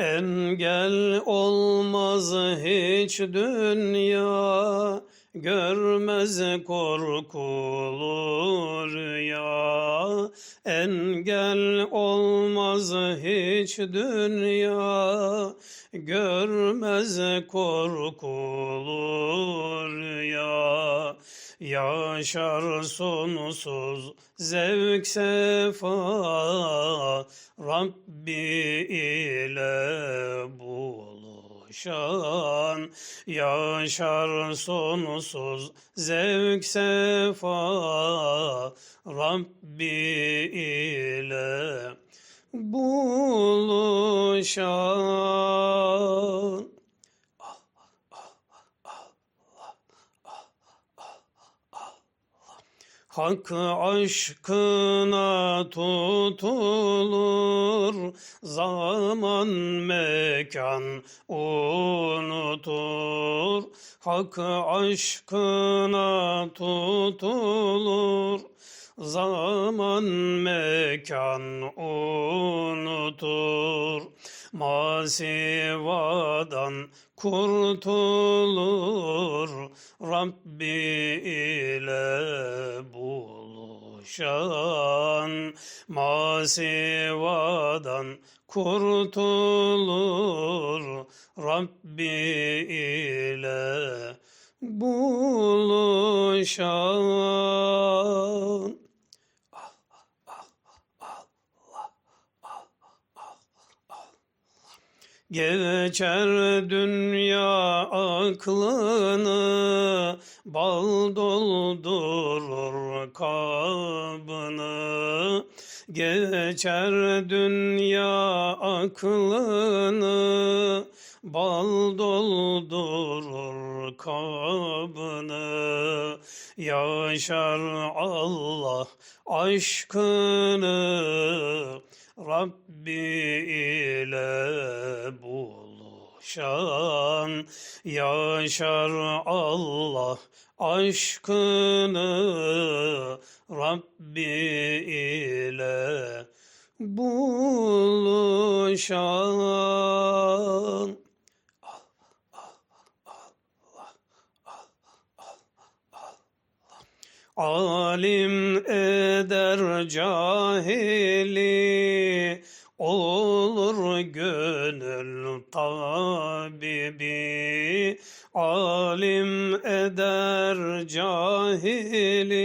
Engel olmaz hiç dünya Görmez korkulur ya. Engel olmaz hiç dünya Görmez korkulur ya Yaşar sonsuz zevk sefa. Rabbi ile buluşan Yaşar sonsuz zevk sefa. Rabbi ile buluşan Hak aşkına tutulur, zaman mekan unutur. Hak aşkına tutulur, zaman mekan unutur. Masivadan kurtulur Rabbi ile buluşan Masivadan kurtulur Rabbi ile buluşan. Geçer dünya aklını, bal doldurur kabını. Geçer dünya aklını, bal doldurur kabını. Yaşar Allah aşkını, Rabbi ile buluşan yaşar Allah aşkını Rabbi ile buluşan. Alim eder cahili olur gönül tabibi Alim eder cahili.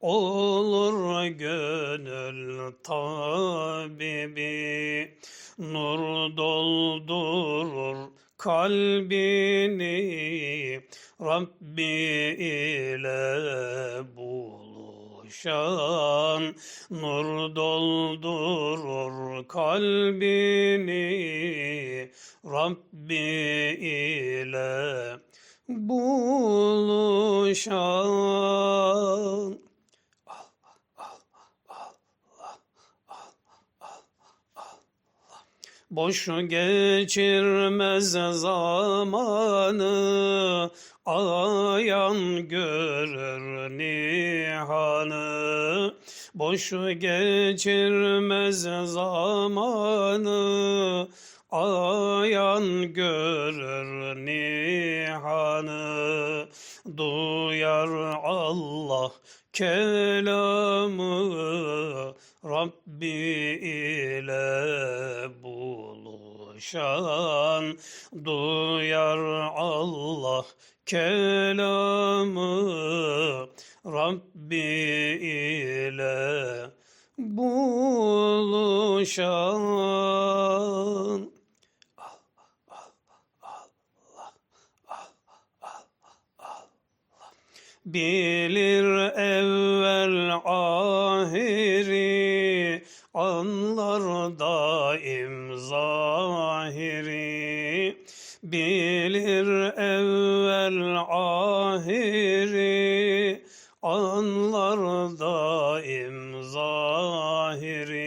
Olur gönül tabibi Nur doldurur kalbini. Rabbi ile buluşan Nur doldurur kalbini Rabbi ile buluşan Boş geçirmez zamanı, ayan görür nihanı. Boş geçirmez zamanı, ayan görür nihanı. Duyar Allah kelamı, Rabbi ile buluşan duyar Allah kelamı. Rabbi ile buluşan Bilir evvel ahiri anlar daim zahiri. Bilir evvel ahiri anlar daim zahiri.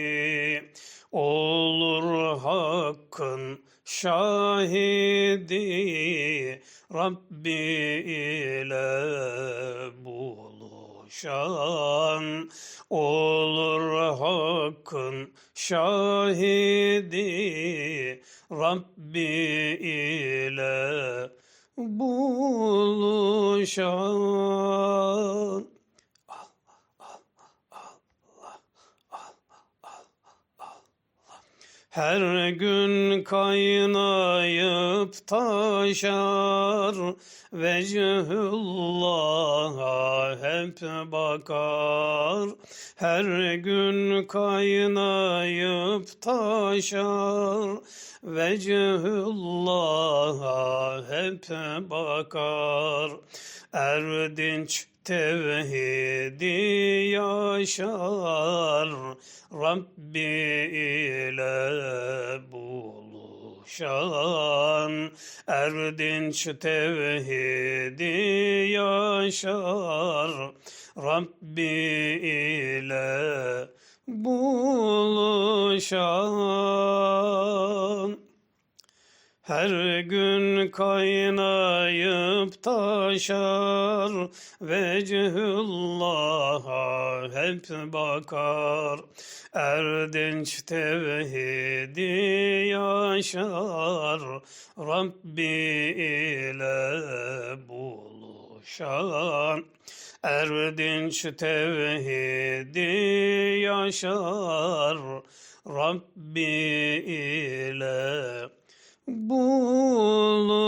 Olur hakkın şahidi Rabbi ile buluşan olur hakkın şahidi. Rabbi ile buluşan Her gün kaynayıp taşar Vecihullah'a hep bakar. Her gün kaynayıp taşar Vecihullah'a hep bakar. Erdinç tevhidi yaşar. Rabbi ile buluşan Erdinç tevhidi yaşar. Rabbi ile buluşan her gün kaynayıp taşar Vecihullah'a hep bakar. Erdinç tevhidi yaşar Rabbi ile buluşan. Erdinç tevhidi yaşar Rabbi ile buluşan